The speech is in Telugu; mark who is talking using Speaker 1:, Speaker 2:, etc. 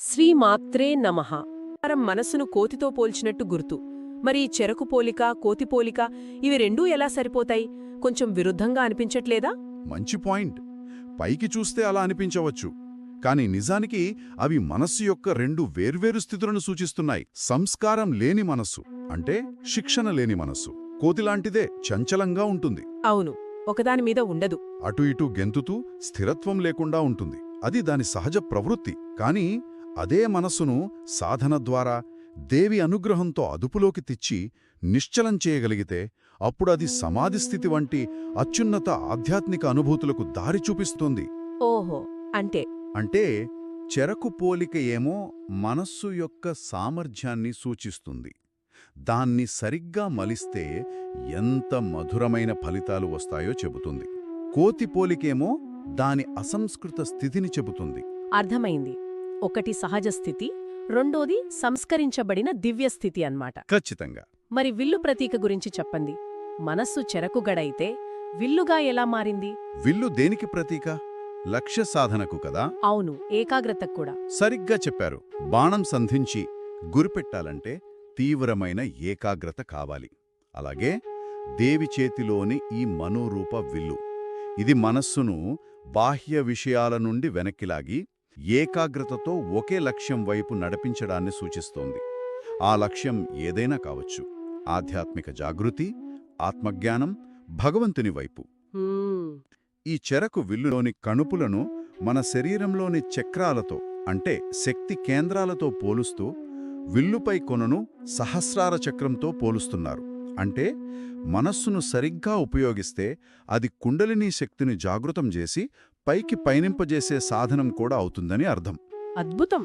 Speaker 1: శ్రీమాత్రే నమః. పరం మనసును కోతితో పోల్చినట్టు గుర్తు. మరి చెరకు పోలిక కోతి పోలిక ఇవి రెండూ ఎలా సరిపోతాయి? కొంచెం విరుద్ధంగా అనిపించట్లేదా?
Speaker 2: మంచి పాయింట్. పైకి చూస్తే అలా అనిపించవచ్చు. కాని నిజానికి అవి మనస్సు యొక్క రెండు వేర్వేరు స్థితులను సూచిస్తున్నాయి. సంస్కారం లేని మనస్సు అంటే శిక్షణ లేని మనస్సు. కోతిలాంటిదే చంచలంగా ఉంటుంది.
Speaker 1: అవును ఒకదాని మీద ఉండదు.
Speaker 2: అటు ఇటు గెంతుతూ స్థిరత్వం లేకుండా ఉంటుంది. అది దాని సహజ ప్రవృత్తి. కాని అదే మనస్సును సాధన ద్వారా దేవి అనుగ్రహంతో అదుపులోకి తెచ్చి నిశ్చలం చేయగలిగితే అప్పుడు అది సమాధి స్థితి వంటి అత్యున్నత ఆధ్యాత్మిక అనుభూతులకు దారి చూపిస్తుంది.
Speaker 1: ఓహో అంటే?
Speaker 2: అంటే చెరకు పోలిక ఏమో మనస్సు యొక్క సామర్థ్యాన్ని సూచిస్తుంది. దాన్ని సరిగ్గా మలిస్తే ఎంత మధురమైన ఫలితాలు వస్తాయో చెబుతుంది. కోతి పోలికేమో దాని అసంస్కృత స్థితిని చెబుతుంది.
Speaker 1: అర్థమైంది. ఒకటి సహజ స్థితి రెండోది సంస్కరించబడిన దివ్యస్థితి అన్నమాట.
Speaker 2: ఖచ్చితంగా.
Speaker 1: మరి విల్లు ప్రతీక గురించి చెప్పండి. మనస్సు చెరకుగడైతే విల్లుగా ఎలా మారింది?
Speaker 2: విల్లు దేనికి ప్రతీక? లక్ష్య సాధనకు కదా?
Speaker 1: అవును ఏకాగ్రతకు కూడా.
Speaker 2: సరిగ్గా చెప్పారు. బాణం సంధించి గురిపెట్టాలంటే తీవ్రమైన ఏకాగ్రత కావాలి. అలాగే దేవి చేతిలోని ఈ మనోరూప విల్లు. ఇది మనస్సును బాహ్య విషయాల నుండి వెనక్కిలాగి ఏకాగ్రతతో ఒకే లక్ష్యం వైపు నడిపించడాన్ని సూచిస్తోంది. ఆ లక్ష్యం ఏదైనా కావచ్చు. ఆధ్యాత్మిక జాగృతి ఆత్మజ్ఞానం భగవంతుని వైపు. ఈ చెరకు విల్లులోని కణుపులను మన శరీరంలోని చక్రాలతో అంటే శక్తి కేంద్రాలతో పోలుస్తూ విల్లుపై కొనను సహస్రార చక్రంతో పోలుస్తున్నారు. అంటే మనస్సును సరిగ్గా ఉపయోగిస్తే అది కుండలినీ శక్తిని జాగృతం చేసి పైకి పయనింపజేసే సాధనం కూడా అవుతుందని అర్థం.
Speaker 1: అద్భుతం.